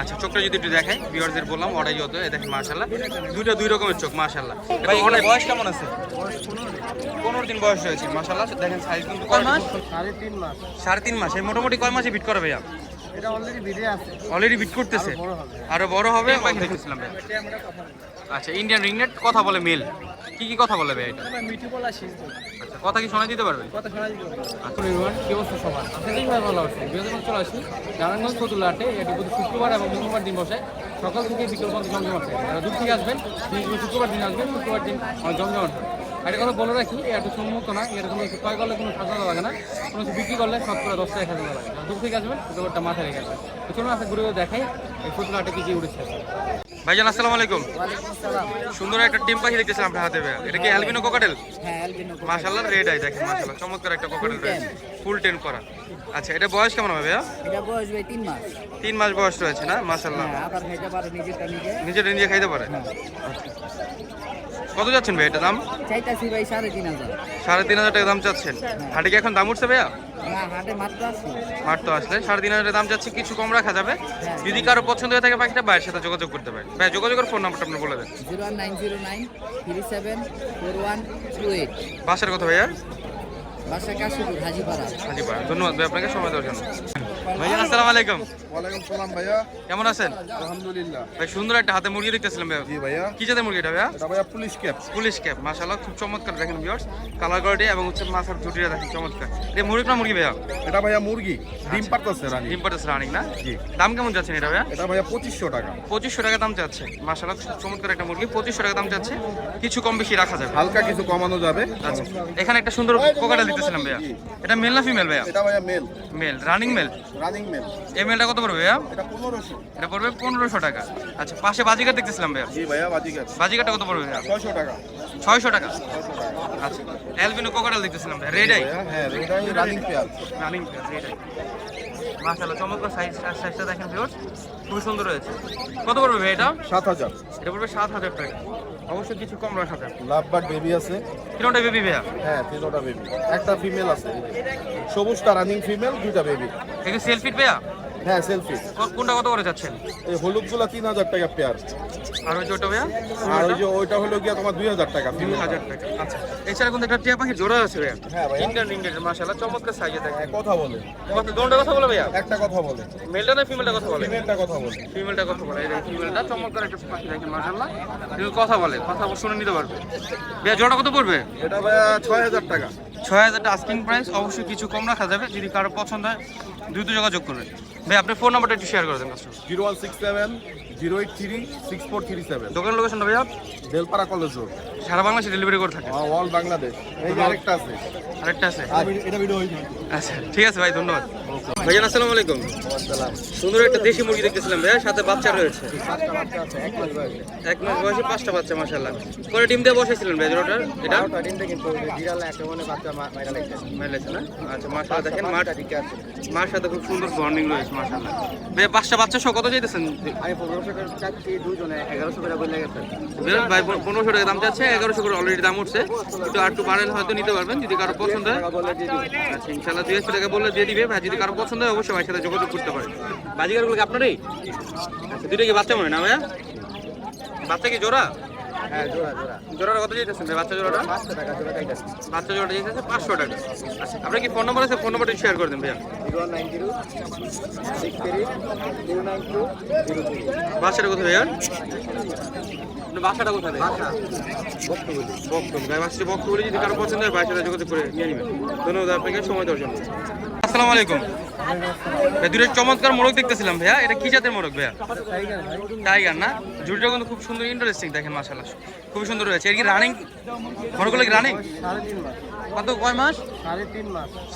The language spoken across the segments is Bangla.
আচ্ছা চোখটা যদি একটু দেখাই ভিউয়ারদের বললাম অর্ডার যত দেখেন মাশাল্লাহ দুইটা দুই রকমের চোখ মাশাল্লাহ ভাই অনেক বয়স কেমন আছে? পনেরো দিন বয়স হয়েছে মাশাল্লাহ দেখেন সাইজ কিন্তু কয় মাস? সাড়ে তিন মাস। সাড়ে তিন মাস। এই মোটামুটি কয় মাসে বিট করে ভাইয়া? এটা অলরেডি ভিডিও আছে। অলরেডি বিট করতেছে? বড় হবে। আরও বড় হবে? দেখতেছিলাম আচ্ছা ইন্ডিয়ান রিংনেট কথা বলে মেল। কি কি কথা বলে ভাই এটা? মিঠু বলা শেষ আচ্ছা কথা কি শোনা দিতে পারবে? কথা শোনা দিতে আচ্ছা। পরিমাণ কি অবস্থা সবার? ভাই ভালো আছে। বৃহস্পতি চলে আসি। নারায়ণগঞ্জ ফতুল্লা হাটে এটি প্রতি শুক্রবার এবং মঙ্গলবার দিন বসে। সকাল থেকে বিকেল পর্যন্ত জমজম আছে যারা দূর থেকে আসবেন শুক্রবার দিন আসবেন শুক্রবার দিন আমার জমজম আসবে আর এটা কথা বলে রাখি এটা সম্মত না এটা কোনো কিছু ক্রয় করলে কোনো সাজা লাগে না। কোনো কিছু বিক্রি করলে শতকরা দশ টাকা সাজা লাগে। দূর থেকে আসবেন শুক্রবারটা মাথায় রেখে আসবেন। তো চলুন আছে ঘুরে ঘুরে দেখাই এই হাটে কি কি উঠেছে। ভাইজান আসসালামু আলাইকুম। সুন্দর একটা টিম পাখি দেখতেছিলাম আপনার হাতে ভাইয়া। এটা কি অ্যালবিনো কোকাটেল হ্যাঁ মাশাআল্লাহ রেড আই দেখেন মাশাআল্লাহ চমৎকার একটা কোকাটেল রয়েছে। ফুল টেন করা। আচ্ছা এটা বয়স কেমন হবে ভাইয়া? এটা বয়স ভাই তিন মাস। তিন মাস বয়স রয়েছে না? মাশাআল্লাহ। হ্যাঁ নিজে। নিজে নিজে খাইতে পারে? কত যাচ্ছেন ভাই এটা দাম? চাইতাছি ভাই সাড়ে তিন হাজার। সাড়ে তিন হাজার টাকা দাম চাচ্ছেন। হাটে কি এখন দাম উঠছে ভাইয়া? না হাটে মাঠ তো আসলে সাড়ে তিন হাজার দাম চাচ্ছে কিছু কম রাখা যাবে। যদি কারও পছন্দ হয়ে থাকে পাখিটা ভাইয়ের সাথে যোগাযোগ করতে পারে ভাই যোগাযোগের ফোন নাম্বারটা আপনি বলে দেন। Zero one nine zero nine three seven four one two eight. বাসার কথা ভাইয়া? বাসা কাশিপুর হাজিপাড়া হাজি ধন্যবাদ ভাই আপনাকে সময় দেওয়ার জন্য। ভাইয়া আসসালামু আলাইকুম। ওয়ালাইকুম সালাম ভাইয়া। কেমন আছেন? আলহামদুলিল্লাহ। ভাই সুন্দর একটা হাতে মুরগি দেখতেছিলাম ভাইয়া। জি ভাইয়া। কি জাতের মুরগি এটা ভাইয়া? এটা ভাইয়া পুলিশ ক্যাপ। পুলিশ ক্যাপ মাশাআল্লাহ খুব চমৎকার দেখেন ভিউয়ার্স কালার কোয়ালিটি এবং হচ্ছে মাথার জুটিটা দেখেন চমৎকার। এটা মুরগি না মুরগি ভাইয়া? এটা ভাইয়া মুরগি। ডিম পারতেছে রানী। ডিম পাটাস রানিং না? জি। দাম কেমন যাচ্ছেন এটা ভাইয়া? এটা ভাইয়া পঁচিশশো টাকা। পঁচিশশো টাকা দাম চাচ্ছে মাশাআল্লাহ খুব চমৎকার একটা মুরগি। পঁচিশশো টাকা দাম চাচ্ছে কিছু কম বেশি রাখা যাবে। হালকা কিছু কমানো যাবে। আচ্ছা। এখানে একটা সুন্দর কোকাটা দিতেছিলাম ভাইয়া। এটা মেল না ফিমেল ভাইয়া? এটা ভাইয়া male male running male running male এই মেলটা কত পড়বে ভাইয়া? এটা পনেরোশো। এটা পড়বে পনেরোশো টাকা। আচ্ছা পাশে বাজিকার দেখতেছিলাম ভাইয়া। জি ভাইয়া বাজিকার বাজিকারটা কত পড়বে ভাইয়া? ছয়শো টাকা। ছয়শো টাকা? ছয়শো টাকা। আচ্ছা অ্যালবিনো কোকাটাল দেখতেছিলাম ভাইয়া। রেড আই ভাইয়া হ্যাঁ এটাই running pair running red eye মাশাআল্লাহ চমৎকার সাইজ সাইজটা দেখেন ভিউয়ার্স খুবই সুন্দর রয়েছে কত পড়বে ভাই এটা? সাত হাজার। এটা পড়বে সাত হাজার টাকা। অবশ্যই কিছু কম রাখা যায়। লাভ বার্ড বেবি আছে। তিনটা বেবি ভাইয়া? হ্যাঁ তিনোটা বেবি একটা ফিমেল আছে। সবুজটা রানিং ফিমেল দুইটা বেবি এটা সেলফিট ভাইয়া? হ্যাঁ সেলফি কোনটা কত করে যাচ্ছেন এই হলুদগুলো তিন হাজার টাকা পেয়ার আর ওই যে ওটা ভাইয়া? আর ওই যে ওইটা হলো গিয়া তোমার দুই হাজার টাকা। দুই হাজার টাকা। আচ্ছা এছাড়া কিন্তু একটা টিয়া পাখির জোড়া আছে ভাইয়া। হ্যাঁ ভাইয়া। ইন্ডিয়ান ইন্ডিয়ান মাশাআল্লাহ চমৎকার সাইজে দেখেন। কথা বলে। কত দোনটা কথা বলে ভাইয়া। একটা কথা বলে। মেলটা না ফিমেলটা কথা বলে? ফিমেলটা কথা বলে। ফিমেলটা কথা বলে। এই ফিমেলটা চমৎকার একটা পাখি দেখেন মাশাআল্লাহ। কথা বলে কথা শুনে নিতে পারবে। ভাইয়া জোড়া কত পড়বে? এটা ভাইয়া ছয় হাজার টাকা। ছয় হাজার টাকা আস্কিং প্রাইস অবশ্যই কিছু কম রাখা যাবে যদি কারও পছন্দ হয় দ্রুত যোগাযোগ করবেন। ভাই আপনার ফোন নাম্বারটা একটু শেয়ার করে দেন customer zero one six seven zero eight three six four three seven. দোকান লোকেশনটা ভাইয়া? বেলপাড়া কলেজ রোড সারা বাংলাদেশে ডেলিভারি করে থাকে। অল বাংলাদেশ। এই আরেকটা আছে। আরেকটা আছে। এটা ভিডিও আচ্ছা ঠিক আছে ভাই ধন্যবাদ। ভাইজান আসসালামু আলাইকুম। সুন্দর একটা দেশি মুরগি দেখতেছিলাম ভাইয়া সাথে বাচ্চা রয়েছে। এক মাস বয়সে। পাঁচটা বাচ্চা মাশাআল্লাহ। পরে ডিম দিয়ে বসাইছিলেন ভাই জোড়াটা এটা? না? আচ্ছা মাশাআল্লাহ দেখেন মার মার সাথে খুব সুন্দর বন্ডিং রয়েছে ভাই পাঁচটা বাচ্চা সহ কত চাইতেছেন? ভাই পনেরোশো টাকা দাম চাচ্ছে এগারোশো করে অলরেডি দাম উঠছে। একটু আর একটু বাড়ালে হয়তো নিতে পারবেন যদি কারও পছন্দ হয়। আচ্ছা ইনশাল্লাহ দুই টাকা বললে দিয়ে দিবে ভাই যদি কারও পছন্দ হয় অবশ্যই ভাইয়ের সাথে যোগাযোগ করতে পারে বাজিকারগুলো কি আপনারই? আচ্ছা দুইটা কি বাচ্চা মনে না ভাইয়া? বাচ্চা কি জোড়া? হ্যাঁ জোড়াটা কত ভাই বাচ্চা জোড়াটা? বাচ্চা জোড়াটা চাইতেছে পাঁচশো টাকা। আচ্ছা আপনার কি ফোন নাম্বার আছে? ফোন নাম্বারটা শেয়ার করে দেন ভাইয়া। Zero one nine zero six three zero nine two zero three. বাসাটা কোথায় ভাইয়া? বাসাটা কোথায় বক্তব্য ভাই বাসটি বক্তব্য যদি কারও পছন্দ হয় সাথে যোগাযোগ করে নিয়ে নেবেন। ধন্যবাদ আপনাকে সময় দেওয়ার জন্য। আসসালামু আলাইকুম। ভাই দুটো চমৎকার মোরগ দেখতেছিলাম ভাইয়া। এটা কি জাতের মোরগ ভাইয়া? টাইগার না? জুড়িটা কিন্তু খুব সুন্দর ইন্টারেস্টিং দেখেন, মাশাআল্লাহ। খুবই সুন্দর রয়েছে। এর কি রানিং মোরগগুলো কি রানিং কত, কয় মাস?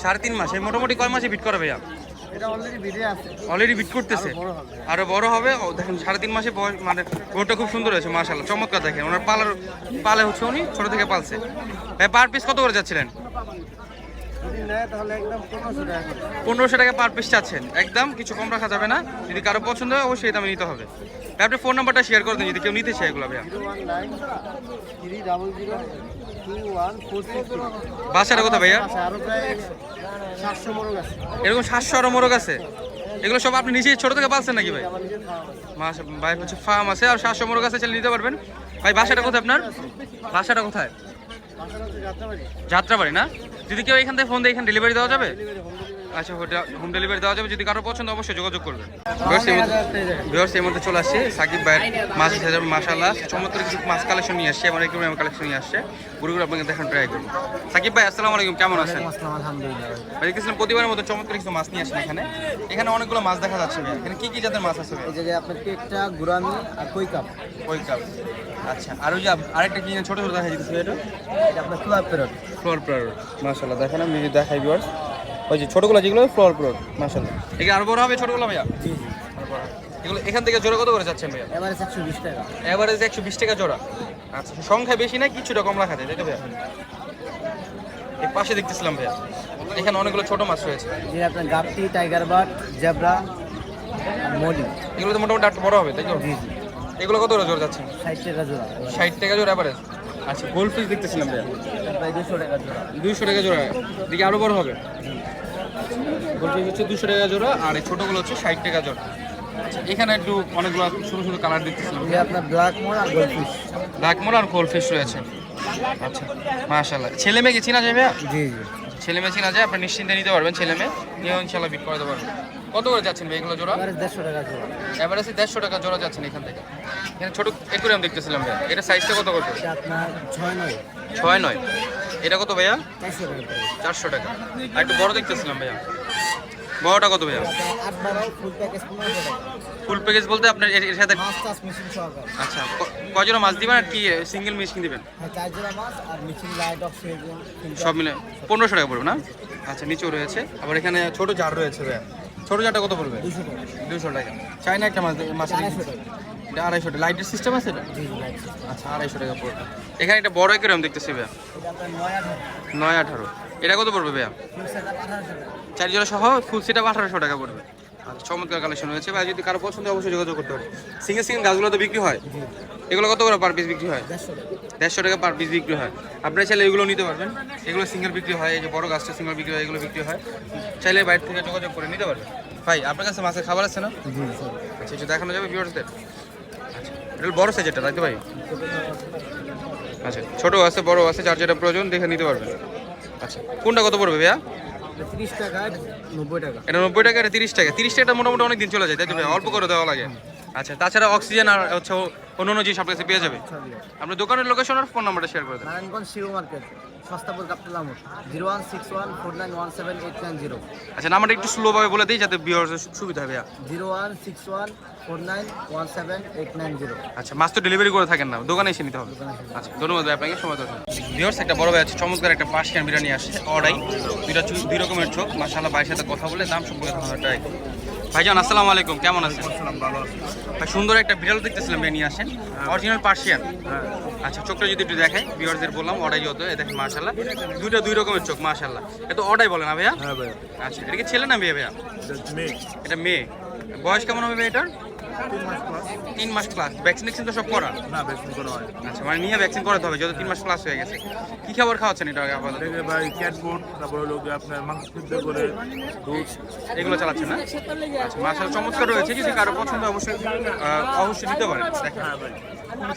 সাড়ে তিন মাস। এই মোটামুটি কয় মাসে বিট করে ভাইয়া? অলরেডি বিট করতেছে। আরও বড় হবে। দেখেন, সাড়ে তিন মাসে বয়স মানে গোটা খুব সুন্দর হয়েছে, মাশাআল্লাহ। চমৎকার দেখেন। ওনার পালার, পালে হচ্ছে উনি, ছোট থেকে পালছে। ভাই পার পিস কত করে যাচ্ছিলেন? নেয় তাহলে একদম পনেরোশো টাকা পনেরোশো টাকা পার পিস চাচ্ছেন। একদম কিছু কম রাখা যাবে না। যদি কারও পছন্দ হয় অবশ্যই দামে নিতে হবে। আপনি ফোন নাম্বারটা শেয়ার করে দিন যদি কেউ নিতে চায় এগুলো ভাইয়া। বাসাটা কোথায় ভাইয়া? এরকম সাতশো আরও মোরগ আছে। এগুলো সব আপনি নিজেই ছোট থেকে পালছেন নাকি ভাই? মাস ভাই হচ্ছে ফার্ম আছে আর সাতশো মোরগ আছে নিতে পারবেন। ভাই বাসাটা কোথায় আপনার? বাসাটা কোথায়? যাত্রাবাড়ি না? যদি কেউ এখান থেকে ফোন দিয়ে এখানে ডেলিভারি দেওয়া যাবে? আচ্ছা হোম ডেলিভারি দেওয়া যাবে। যদি কারও পছন্দ অবশ্যই যোগাযোগ করবেন। ভিউয়ার্স এই মধ্যে চলে আসছে সাকিব ভাইয়ের মাছ হিসেবে মাসাল্লাহ চমৎকার কিছু মাছ কালেকশন নিয়ে আসছে আমার একটু কালেকশন নিয়ে আসছে। পুরোগুলো আপনাকে দেখান ট্রাই করব। সাকিব ভাই আসসালামু আলাইকুম কেমন আছেন? ভাই দেখতেছিলাম প্রতিবারের মতো চমৎকার কিছু মাছ নিয়ে আসেন এখানে। এখানে অনেকগুলো মাছ দেখা যাচ্ছে এখানে কি কি জাতের মাছ আছে এই আপনার কেকটা গুরামি আর কই কাপ। ওই কাপ। আচ্ছা আর ওই যে আরেকটা কি ছোট ছোট দেখা যাচ্ছে এটা? এটা আপনার ফ্লোর মাশাআল্লাহ। দেখেন আমি দেখাই ভিউয়ার্স ওই যে ছোটগুলো যেগুলো ফ্লোর মাশাআল্লাহ। আরও বড় হবে ছোটগুলো ভাইয়া? জি জি এগুলো এখান থেকে জোড়া কত করে যাচ্ছেন ভাইয়া? বিশ টাকা। এভারেজ টাকা জোড়া। আচ্ছা সংখ্যা বেশি না কিছুটা কম রাখা যায় তাই ভাইয়া? এই পাশে দেখতেছিলাম ভাইয়া। এখানে অনেকগুলো ছোট মাছ রয়েছে। যে আপনার গাপটি টাইগার বাট জেব্রা মলি এগুলো তো মোটামুটি একটু বড় হবে তাই তো? জি জি। এগুলো কত জোর যাচ্ছে? ষাট টাকা জোড়া। ষাট টাকা জোড়া আচ্ছা গোল্ড ফিশ দেখতেছিলাম ভাইয়া। প্রায় দুশো টাকা জোড়া। দুইশো টাকা জোড়া। দিকে আরও বড় হবে? গোল্ড ফিশ হচ্ছে দুশো টাকা জোড়া আর এই ছোটগুলো হচ্ছে ষাট টাকা জোড়া। আচ্ছা এখানে একটু অনেকগুলো ছোট ছোট কালার দেখতেছিলাম। আপনার ব্ল্যাক মোর আর গোল্ড ফিশ ব্ল্যাক মোর আর গোল্ড ফিশ রয়েছে। আচ্ছা মাশাল্লাহ ছেলে মেয়ে কি চিনা যায় ভাইয়া? জি জি। ছেলে মেয়ে চিনা যায় আপনি নিশ্চিন্তে নিতে পারবেন। ছেলে মেয়ে নিয়েও ইনশাল্লাহ বিট করে দিতে পারবেন। কত করে যাচ্ছেন ভাই এগুলো জোড়া? দেড়শো টাকা জোড়া। এভারেজে দেড়শো টাকা জোড়া যাচ্ছেন এখান থেকে। এখানে ছোট একুরিয়াম দেখতেছিলাম ভাইয়া এটা সাইজটা কত করবে ছয় নয়। ছয় নয়। এটা কত ভাইয়া? চারশো টাকা আর একটু বড় দেখতেছিলাম ভাইয়া। বড়টা কত ভাইয়া? ফুল প্যাকেজ বলতে আপনার এর সাথে আচ্ছা ক- কয়জোড়া মাছ দিবেন আর কি সিঙ্গেল মেশিন দিবেন? হ্যাঁ সব মিলে পনেরোশো টাকা পড়বে না? আচ্ছা নিচেও রয়েছে। আবার এখানে ছোট জার রয়েছে ভাইয়া। ছোট জাটা কত পড়বে? দুশো টাকা। চাইনা একটা মাছ মাছ আড়াইশো টাকা এটা আড়াইশো টাকা। লাইটের সিস্টেম আছে এটা? আচ্ছা আড়াইশো টাকা পড়বে। এখানে একটা বড় কিরম দেখতেছি ভাইয়া। নয় আঠারো। এটা কত পড়বে ভাইয়া? ফুল সেট আঠারোশো টাকা। চার জোড়া সহ ফুল সেট আঠারোশো টাকা পড়বে। চমৎকার কালেকশন রয়েছে। ভাই, যদি কারও পছন্দ অবশ্যই যোগাযোগ করতে পারে সিঙ্গেল সিঙ্গেল গাছগুলো তো বিক্রি হয়? এগুলো কত করে পার পিস বিক্রি হয়? দেড়শো টাকা পার পিস বিক্রি হয়। আপনারা চাইলে এগুলো নিতে পারবেন। এগুলো সিঙ্গেল বিক্রি হয়, এই যে বড় গাছটা সিঙ্গেল বিক্রি হয়, এগুলো বিক্রি হয়। চাইলে বাইরে থেকে যোগাযোগ করে নিতে পারবেন ভাই, আপনার কাছে মাছের খাবার আছে না? আচ্ছা এটা দেখানো যাবে ভিউয়ার্সদের আচ্ছা এটা বড় সাইজেরটা তাই তো ভাই? আচ্ছা ছোটো আছে বড় আছে, যার যেটা প্রয়োজন দেখে নিতে পারবেন। আচ্ছা কোনটা কত পড়বে ভাইয়া? তিরিশ টাকা নব্বই টাকা। এটা নব্বই টাকা এটা তিরিশ টাকা। তিরিশ টাকাটা মোটামুটি অনেক দিন চলে যায় তাই তো ভাই? অল্প করে দেওয়া লাগে। আচ্ছা তাছাড়া অক্সিজেন আর হচ্ছে অন্য অন্য জিনিস আপনার কাছে পেয়ে যাবে। আপনার দোকানের লোকেশন আর ফোন নাম্বারটা শেয়ার করে দেন। নারায়ণগঞ্জ শিরো মার্কেট সস্তাপুর কাপ্তাল আমর zero one six one four nine one seven eight nine zero. আচ্ছা নাম্বারটা একটু স্লোভাবে বলে দিই যাতে ভিউয়ার্স সুবিধা হবে zero one six one four nine one seven eight nine zero. আচ্ছা মাছ তো ডেলিভারি করে থাকেন না দোকানে এসে নিতে হবে। আচ্ছা ধন্যবাদ ভাই আপনাকে সময় দেওয়ার ভিউয়ার্স একটা বড় ভাই আছে চমৎকার একটা পাশিয়ান বিরিয়ানি আসছে অর্ডাই দুইটা দুই রকমের চোখ মাশাআল্লাহ ভাইয়ের সাথে কথা বলে দাম সম্পর্কে ধারণা ট্রাই করুন ভাইজান আসসালামু আলাইকুম কেমন আছেন? ভাই সুন্দর একটা বিড়াল দেখতেছিলাম ভাই নিয়ে আসেন। অরিজিনাল পার্সিয়ান আচ্ছা চোখটা যদি একটু দেখাই ভিউয়ার্সদের বললাম অর্ডাই হতো এ দেখেন মাশাল্লাহ দুইটা দুই রকমের চোখ মাশাল্লাহ এত অর্ডাই বলে না ভাইয়া? হ্যাঁ আচ্ছা এটা কি ছেলে না মেয়ে ভাইয়া? মেয়ে। এটা মেয়ে। বয়স কেমন হবে ভাই এটার? তিন মাস ক্লাস ভ্যাকসিনেশন তো সব করা? না ভ্যাকসিন করা হয়। আচ্ছা মানে নিয়ে ভ্যাকসিন করাতে হবে যত তিন মাস ক্লাস হয়ে গেছে। কি খাবার খাওয়াচ্ছেন এটা আপাতত? থেকে ভাই ক্যাটবোর্ড তারপরে হলো গিয়ে আপনার মাংস সিদ্ধ করে দুধ। এগুলো চালাচ্ছেন না? আচ্ছা মাসাল চমৎকার রয়েছে যদি কারও পছন্দ অবশ্যই অবশ্যই নিতে পারেন। দেখেন।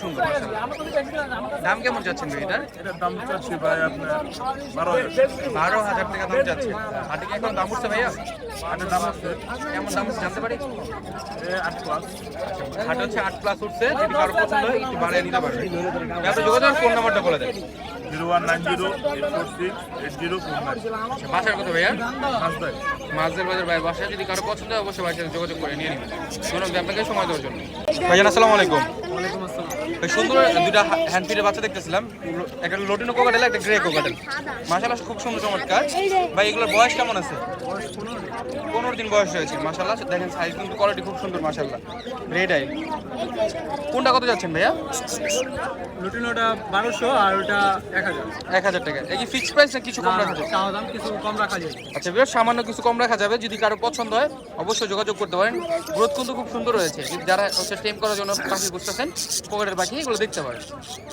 সুন্দর দাম কেমন যাচ্ছেন ভাই এটার? এটার দাম চাচ্ছি ভাই আপনার বারো বারো হাজার টাকা দাম যাচ্ছে। আর কি এখন দাম উঠছে ভাইয়া? আটের দাম আছে। কেমন দাম উঠছে জানতে পারি? আট প্লাস হাট হচ্ছে আট প্লাস উঠছে যদি কারও পছন্দ হয় একটু বাড়িয়ে নিতে পারবে। আপনি যোগাযোগ ফোন নাম্বারটা বলে দেন। Zero one nine zero eight four six eight zero four nine. আচ্ছা বাসার কত ভাইয়া? পাঁচ ভাই বাজার ভাই বাসায় যদি কারও পছন্দ হয় অবশ্যই সাথে যোগাযোগ করে নিয়ে নেবেন। ধন্যবাদ আপনাকে সময় দেওয়ার জন্য। ভাইজান আসসালামু আলাইকুম। ওয়ালাইকুম সুন্দর দুটা হ্যান্ড ফিডের বাচ্চা দেখতেছিলাম। একটা লোটিনো কোকাটেল একটা গ্রে কোকাটেল মাশাআল্লাহ খুব সুন্দর চমৎকার। ভাই এগুলোর বয়স কেমন আছে? পনেরো দিন বয়স হয়েছে মাশাআল্লাহ। দেখেন সাইজ কিন্তু কোয়ালিটি খুব সুন্দর মাশাআল্লাহ। রেড আই কোনটা কত যাচ্ছেন ভাইয়া? লুটিনোটা বারোশো আর ওটা এক হাজার। এক হাজার টাকা। এই কি ফিক্সড প্রাইস না কিছু কম রাখা যাবে দাম কিছু কম রাখা যায়। আচ্ছা বেশ সামান্য কিছু কম রাখা যাবে। যদি কারও পছন্দ হয় অবশ্যই যোগাযোগ করতে পারেন। গ্রোথ কিন্তু খুব সুন্দর রয়েছে যারা হচ্ছে টেম করার জন্য পাখি বুঝতেছেন পকেটের রাখি এগুলো দেখতে পারেন।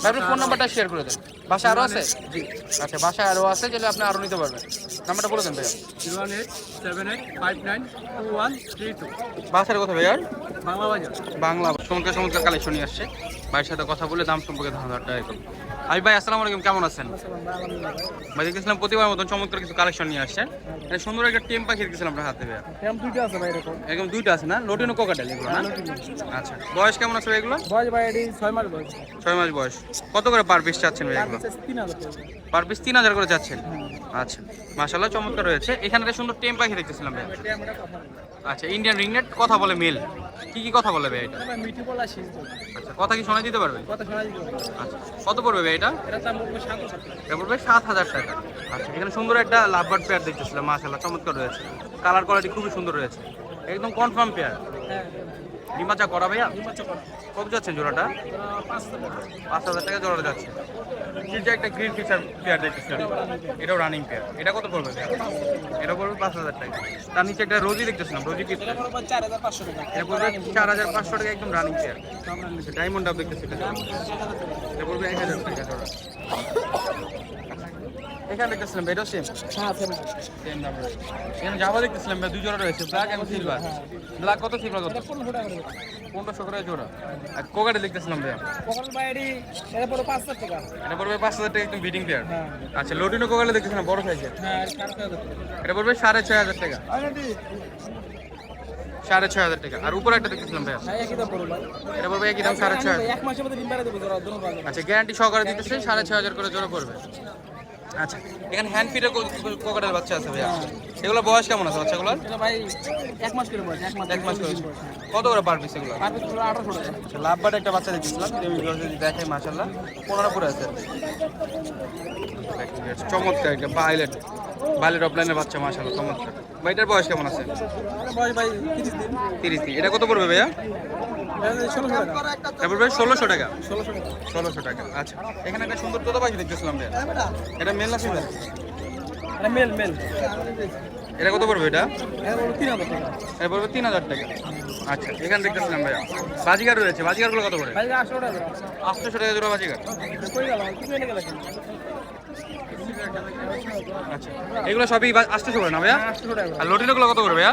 ভাই আপনি ফোন নাম্বারটা শেয়ার করে দেন। বাসা আরও আছে? জি। আচ্ছা বাসায় আরও আছে যেটা আপনি আরও নিতে পারবেন। নাম্বারটা বলে দেন ভাইয়া। Zero one eight seven eight five nine two one three two. বাসার কথা ভাইয়ার বাংলা বাজার? বাংলা চমৎকার চমৎকার কালেকশন নিয়ে আসছে। ভাইয়ের সাথে কথা বলে দাম সম্পর্কে ধারণা ট্রাই করুন আমি ভাই আসসালামু আলাইকুম কেমন আছেন? ভাই দেখতেছিলাম প্রতিবার মতন চমৎকার কিছু কালেকশন নিয়ে আসছেন এখানে সুন্দর একটা টেম পাখি দেখছিলাম আপনার হাতে ভাইয়া। ক্যাম্প দুইটা আছে ভাই এরকম। একদম দুইটা আছে না? লোটিনো কোকাটেল এগুলো না? আচ্ছা বয়স কেমন আছে এগুলো? বয়স ভাই এটি ছয় মাস বয়স। ছয় মাস বয়স। কত করে পার পিস চাচ্ছেন ভাই এগুলো? পার পিস তিন হাজার করে চাচ্ছেন? আচ্ছা মাশাল্লাহ চমৎকার রয়েছে। এখানে একটা সুন্দর টেম পাখি দেখতেছিলাম ভাই আচ্ছা ইন্ডিয়ান রিংনেট কথা বলে মেল। কি কি কথা বলে ভাই এটা? মিঠু বলা আচ্ছা কথা কি শোনা দিতে পারবে? কথা শোনা দিতে পারবে। আচ্ছা কত পড়বে ভাই এটা? এটা দাম পড়বে 7000 টাকা। এটা পড়বে সাত হাজার টাকা। আচ্ছা এখানে সুন্দর একটা লাভবার্ড পেয়ার দেখতেছিলাম মাশাআল্লাহ চমৎকার রয়েছে। কালার কোয়ালিটি খুবই সুন্দর রয়েছে। একদম কনফার্ম পেয়ার হ্যাঁ। ডিমাচা করা ভাইয়া। কত যাচ্ছেন জোড়াটা? পাঁচ হাজার টাকা। জোড়াটা যাচ্ছে। যে একটা গ্রিন ফিচার পেয়ার দেখতেছিলাম এটাও রানিং পেয়ার এটা কত পড়বে ভাইয়া? এটা পড়বে পাঁচ হাজার টাকা। তার নিচে একটা রোজি দেখতেছিলাম রোজি কি? এটা পড়বে চার হাজার পাঁচশো টাকা। একদম রানিং পেয়ার ডায়মন্ড ডাব দেখতেছি এটা। এটা পড়বে এক হাজার টাকা জোড়া। এখানে দেখতেছিলাম এটাও সেম হ্যাঁ, সেম। সেম দাম এখানে জাভা দেখতেছিলাম ভাই, দুই জোড়া রয়েছে ব্ল্যাক এবং সিলভার ব্ল্যাক কত সিলভার কত পনেরোশো করে। জোড়া আর কোকাটে দেখতেছিলাম ভাইয়া ভাই এটা পড়বে পাঁচ হাজার টাকা। এটা পড়বে পাঁচ হাজার টাকা একদম বিডিং পেয়ার হ্যাঁ। আচ্ছা লোটিনো কোকালে দেখতেছিলাম বড় সাইজের হ্যাঁ, এটা টাকা। এটা পড়বে সাড়ে ছয় হাজার টাকা সাড়ে ছয় হাজার টাকা আর উপরে একটা দেখতেছিলাম ভাইয়া হ্যাঁ। এটা পড়বে একই দাম সাড়ে ছয়। আচ্ছা গ্যারান্টি সহকারে দিতেছে সাড়ে ছয় হাজার করে জোড়া পড়বে আচ্ছা এখানে হ্যান্ড ফিটের কোকাটের বাচ্চা আছে ভাইয়া। এগুলো বয়স কেমন আছে বাচ্চাগুলোর? ভাই এক মাস করে বয়স, এক মাস করে হ্যাঁ। কত করে পার পিস এগুলো। আচ্ছা লাভবাট একটা বাচ্চা দেখেছিলাম যদি দেখাই মাশাল্লাহ পনেরো করে আছে। চমৎকার একটা পাইলেট বাইলেট অফলাইনের বাচ্চা মাশাল্লাহ চমৎকার। ভাই এটার বয়স কেমন আছে? বয়স ভাই তিরিশ দিন। তিরিশ দিন। এটা কত পড়বে ভাইয়া? এটা ষোলোশো টাকা। ষোলোশো টাকা। ষোলোশো টাকা। আচ্ছা। এখানে একটা সুন্দর তোতা পাখি দেখতেছিলাম ভাইয়া এটা মেল না ফিমেল? এটা মেল মেল। এটা কত পড়বে এটা? এটা তিন হাজার টাকা। এটা পড়বে তিন হাজার টাকা। আচ্ছা এখানে দেখতেছিলাম ভাইয়া। বাজিগার রয়েছে বাজিগারগুলো কত ভাই টাকা আটশোশো টাকা জোড়া বাজিগার। কেন আচ্ছা এগুলো সবই আটশোশো করে না ভাইয়া? আর লটিনোগুলো কত করে ভাইয়া।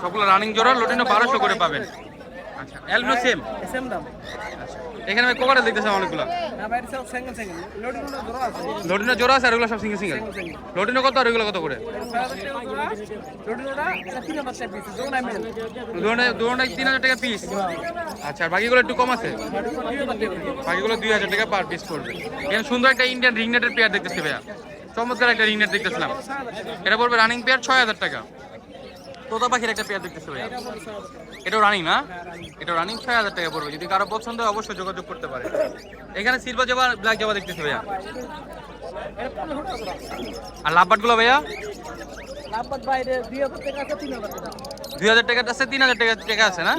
সবগুলো রানিং জোড়া লটিনো বারোশো করে পাবেন। অ্যালবিনো সেম সেম দাম। এখানে আমি কোকাটা দেখতেছিলাম অনেকগুলো? লটিনো জোড়া আছে। আর এগুলো সব সিঙ্গেল সিঙ্গেল লটিনো কত আর এগুলো কত করে? এটা তিন হাজার টাকা পিস আচ্ছা আর বাকিগুলো একটু কম আছে? বাকিগুলো দুই হাজার টাকা পার পিস পড়বে। এখানে সুন্দর একটা ইন্ডিয়ান রিংনেটের পেয়ার দেখতেছি ভাইয়া। চমৎকার একটা রিংনেট দেখতেছিলাম। এটা পড়বে রানিং পেয়ার ছয় হাজার টাকা। তোতা পাখির একটা পেয়ার দেখতেছি ভাইয়া। এটাও রানিং না? এটা রানিং ছয় হাজার টাকা পড়বে। যদি কারও পছন্দ হয়, অবশ্যই যোগাযোগ করতে পারে। এখানে সিলভার জবা ব্ল্যাক জবা দেখতেছি ভাইয়া। আর লাভবাটগুলো ভাইয়া? দুই হাজার টাকা আছে তিন হাজার টাকা। টাকা আছে না?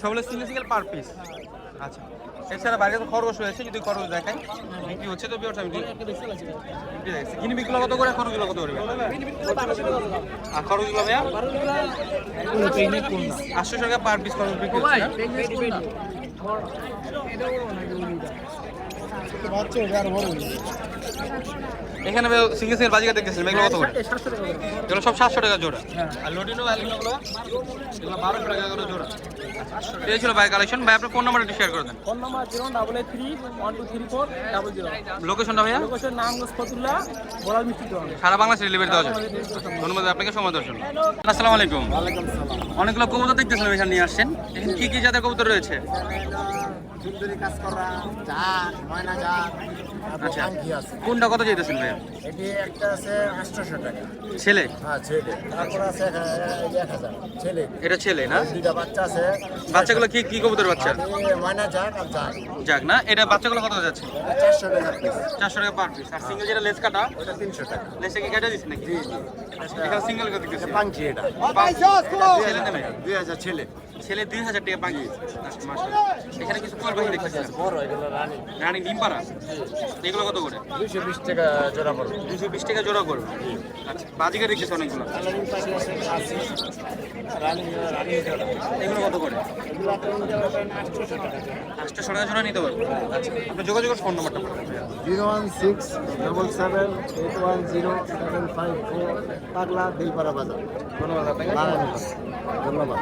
সবগুলো সিঙ্গেল সিঙ্গেল পার পিস আচ্ছা। এছাড়া বাইরে তো খরগোশ রয়েছে, যদি খরগোশ দেখাই। বিক্রি হচ্ছে তো বিয়ার বেশি বিক্রি কত করে? খরচ কত করে আর খরচগুলো ভাইয়া? আটশো টাকা পার পিস খরচ বিক্রি হচ্ছে? এখানে সিঙ্গেল সিঙ্গেল বাজিকা দেখতেছিলাম এগুলো কত করে? করে। এগুলো সব সাতশো টাকা জোড়া। আর লোডিনো ভ্যালিনোগুলো এগুলো বারোশো টাকা করে জোড়া। এই ছিল ভাই কালেকশন ভাই আপনার ফোন নাম্বারটা শেয়ার করে দেন। Phone number zero double eight three one two three four double zero লোকেশনটা ভাইয়া? লোকেশন নাম ফতুল্লাহ বলাল মিষ্টি দোকান। সারা বাংলাদেশ ডেলিভারি দেওয়া যায়। ধন্যবাদ আপনাকে সময় দেওয়ার জন্য। আসসালামু আলাইকুম। অনেকগুলো কবুতর দেখতেছিলাম এখানে নিয়ে আসছেন। এখানে কি কি জাতের কবুতর রয়েছে? সুন্দরী কাজ করা জাত ময়না জাত আচ্ছা। আংটি আছে। কোনটা কত চাইতেছেন ভাইয়া? এটি একটা আছে আটশোশো টাকা। ছেলে? হ্যাঁ ছেলে। তারপর আছে এক এক হাজার। ছেলে। এটা ছেলে না? দুইটা বাচ্চা আছে। বাচ্চাগুলো কি কি কবুতর বাচ্চা? ময়না জাত আর জাত যাক না এটা বাচ্চাগুলো কত যাচ্ছে? চারশো টাকা চারশো টাকা পার পিস আর সিঙ্গেল যেটা লেস কাটা? ওটা তিনশো টাকা। লেসে কি কাটা দিচ্ছে নাকি? সিঙ্গেল কত দিচ্ছে পাংচি এটা। ছেলে নেমে দুই হাজার ছেলে। ছেলে দুই হাজার টাকা মাশাআল্লাহ। এখানে কিছু কোয়াল পাখি দেখতেছিলাম বড় এগুলো রানী। রানী ডিম এগুলো কত করে? দুইশো বিশ টাকা জোড়া পড়বে দুশো বিশ টাকা জোড়া করবে? আচ্ছা বাজিকার রেখেছে অনেকগুলো। এগুলো কত করে? আটশো টাকা। জোড়া নিতে পারব। আচ্ছা আপনার যোগাযোগের ফোন নাম্বারটা zero one six double seven eight one zero seven five four পাগলা বেলপাড়া বাজার। ধন্যবাদ আপনাকে। ধন্যবাদ।